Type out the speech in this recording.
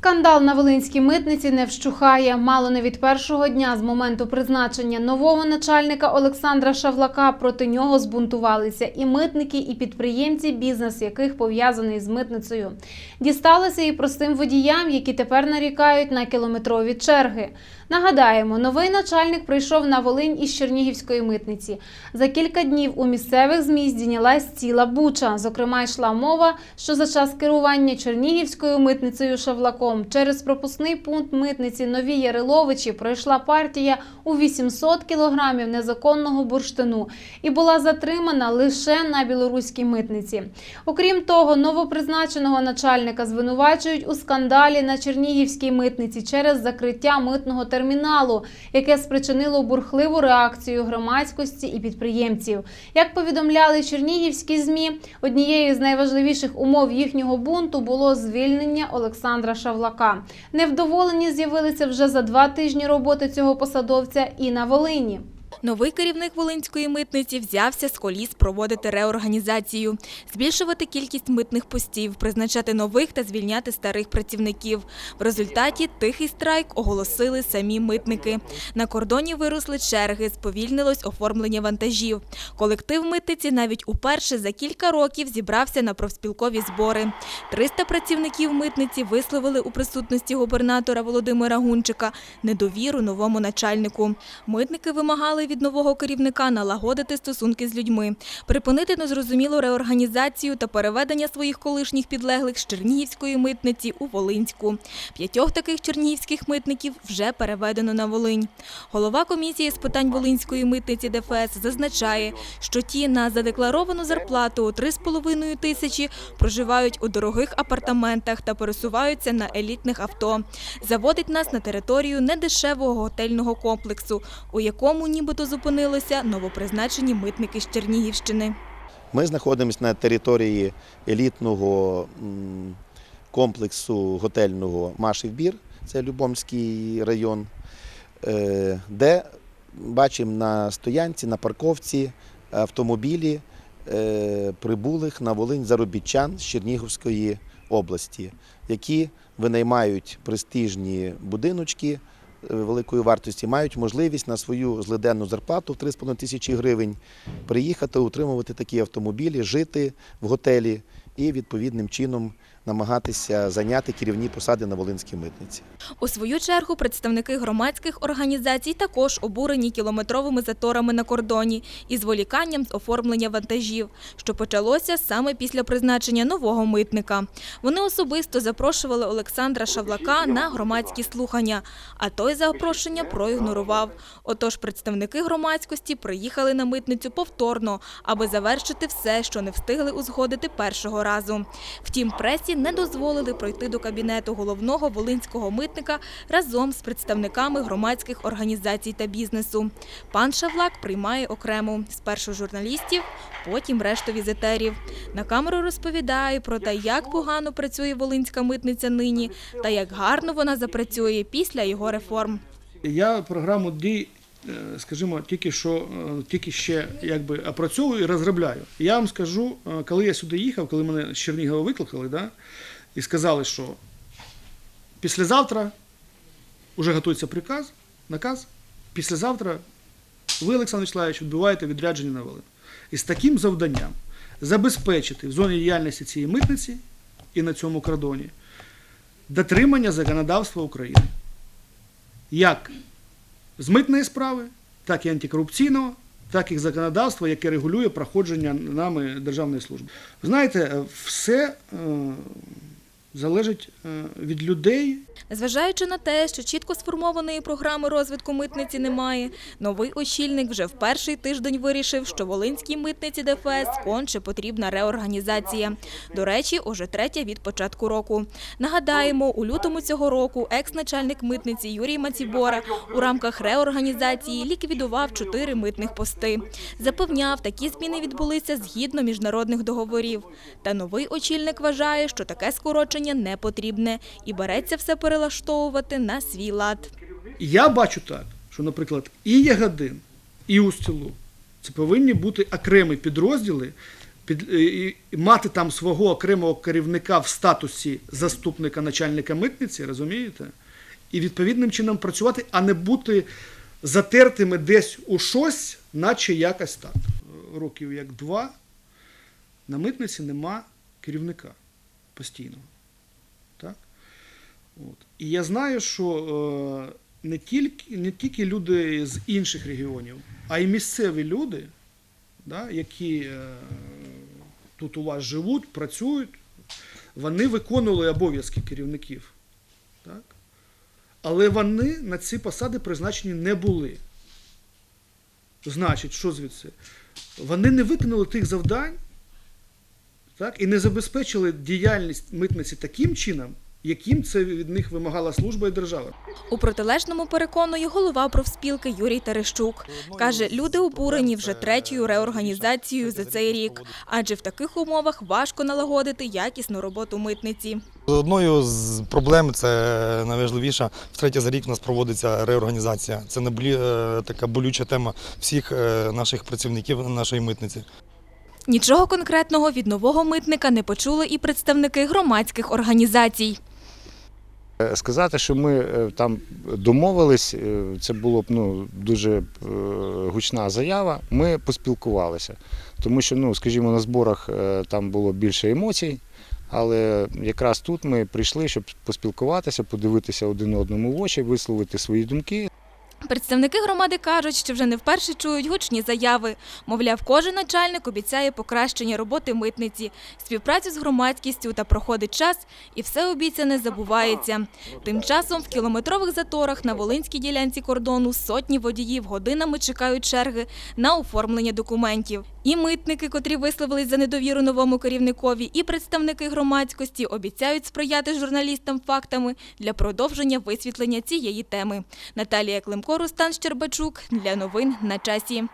Скандал на Волинській митниці не вщухає. Мало не від першого дня з моменту призначення нового начальника Олександра Шавлака проти нього збунтувалися і митники, і підприємці, бізнес яких пов'язаний з митницею. Дісталося і простим водіям, які тепер нарікають на кілометрові черги. Нагадаємо, новий начальник прийшов на Волинь із Чернігівської митниці. За кілька днів у місцевих ЗМІ здійнялась ціла буча. Зокрема, йшла мова, що за час керування Чернігівською митницею Шавлаком через пропускний пункт митниці Нові Яриловичі пройшла партія у 800 кілограмів незаконного бурштину і була затримана лише на білоруській митниці. Окрім того, новопризначеного начальника звинувачують у скандалі на Чернігівській митниці через закриття митного терміналу, яке спричинило бурхливу реакцію громадськості і підприємців. Як повідомляли чернігівські змі, однією з найважливіших умов їхнього бунту було звільнення Олександра Шавлака. Невдоволені з'явилися вже за два тижні роботи цього посадовця і на Волині. Новий керівник Волинської митниці взявся з коліс проводити реорганізацію, збільшувати кількість митних постів, призначати нових та звільняти старих працівників. В результаті тихий страйк оголосили самі митники. На кордоні виросли черги, сповільнилось оформлення вантажів. Колектив митниці навіть уперше за кілька років зібрався на профспілкові збори. 300 працівників митниці висловили у присутності губернатора Володимира Гунчика недовіру новому начальнику. Митники вимагали від нового керівника налагодити стосунки з людьми, припинити незрозумілу реорганізацію та переведення своїх колишніх підлеглих з Чернігівської митниці у Волинську. П'ятьох таких чернігівських митників вже переведено на Волинь. Голова комісії з питань Волинської митниці ДФС зазначає, що ті на задекларовану зарплату у 3,5 тисячі проживають у дорогих апартаментах та пересуваються на елітних авто. Заводить нас на територію недешевого готельного комплексу, у якому нібито зупинилися новопризначені митники з Чернігівщини. Ми знаходимося на території елітного комплексу готельного Машівбір, це Любомський район, е, де бачимо на стоянці, на парковці автомобілі е, прибулих на Волинь заробітчан з Чернігівської області, які винаймають престижні будиночки великої вартості, мають можливість на свою злиденну зарплату в 3,5 тисячі гривень приїхати, утримувати такі автомобілі, жити в готелі і відповідним чином намагатися зайняти керівні посади на Волинській митниці. У свою чергу представники громадських організацій також обурені кілометровими заторами на кордоні і зволіканням з оформлення вантажів, що почалося саме після призначення нового митника. Вони особисто запрошували Олександра Шавлака на громадські слухання, а той запрошення проігнорував. Отож, представники громадськості приїхали на митницю повторно, аби завершити все, що не встигли узгодити першого разу. Втім, пресі не дозволили пройти до кабінету головного волинського митника разом з представниками громадських організацій та бізнесу. Пан Шавлак приймає окремо спершу журналістів, потім решту візитерів. На камеру розповідає про те, як погано працює волинська митниця нині та як гарно вона запрацює після його реформ. Я програму дій, скажімо, тільки що е, тільки ще якби опрацьовую і розробляю. Я вам скажу, е, коли я сюди їхав, коли мене з Чернігова викликали, да, і сказали, що післязавтра вже готується приказ, наказ, післязавтра ви, Олександр Вячеславович, відбуваєте відрядження на Волин. І з таким завданням забезпечити в зоні діяльності цієї митниці і на цьому кордоні дотримання законодавства України. Як з митної справи, так і антикорупційного, так і законодавства, яке регулює проходження нами державної служби. Знаєте, все е, залежить е, від людей, Незважаючи на те, що чітко сформованої програми розвитку митниці немає, новий очільник вже в перший тиждень вирішив, що Волинській митниці ДФС конче потрібна реорганізація. До речі, уже третя від початку року. Нагадаємо, у лютому цього року екс-начальник митниці Юрій Мацібора у рамках реорганізації ліквідував чотири митних пости. Запевняв, такі зміни відбулися згідно міжнародних договорів. Та новий очільник вважає, що таке скорочення не потрібне і береться все перелаштовувати на свій лад. Я бачу так, що, наприклад, і Ягодин, і Устілу це повинні бути окремі підрозділи під, і, і мати там свого окремого керівника в статусі заступника начальника митниці, розумієте? І відповідним чином працювати, а не бути затертими десь у щось, наче якось так. Років як два на митниці нема керівника постійного. От. І я знаю, що е, не, тільки, не тільки люди з інших регіонів, а й місцеві люди, да, які е, тут у вас живуть, працюють, вони виконували обов'язки керівників. Так? Але вони на ці посади призначені не були. Значить, що звідси? Вони не виконали тих завдань так, і не забезпечили діяльність митниці таким чином, яким це від них вимагала служба і держава. У протилежному переконує голова профспілки Юрій Терещук. Каже, люди обурені вже третьою реорганізацією за цей рік, адже в таких умовах важко налагодити якісну роботу митниці. Одною з проблем це найважливіша. Втретє за рік у нас проводиться реорганізація. Це найболі, е, така болюча тема всіх е, наших працівників нашої митниці. Нічого конкретного від нового митника не почули і представники громадських організацій. Е, Сказати, що ми е, там домовились, е, це було б ну, дуже гучна заява. Ми поспілкувалися, тому що, ну, скажімо, на зборах там було більше емоцій, але якраз тут ми прийшли, щоб поспілкуватися, подивитися один одному в очі, висловити свої думки. Представники громади кажуть, що вже не вперше чують гучні заяви. Мовляв, кожен начальник обіцяє покращення роботи митниці, співпрацю з громадськістю та проходить час, і все обіцяне забувається. Тим часом в кілометрових заторах на Волинській ділянці кордону сотні водіїв годинами чекають черги на оформлення документів. І митники, котрі висловились за недовіру новому керівникові, і представники громадськості обіцяють сприяти журналістам фактами для продовження висвітлення цієї теми. Наталія Климко, Рустан Щербачук для новин на часі.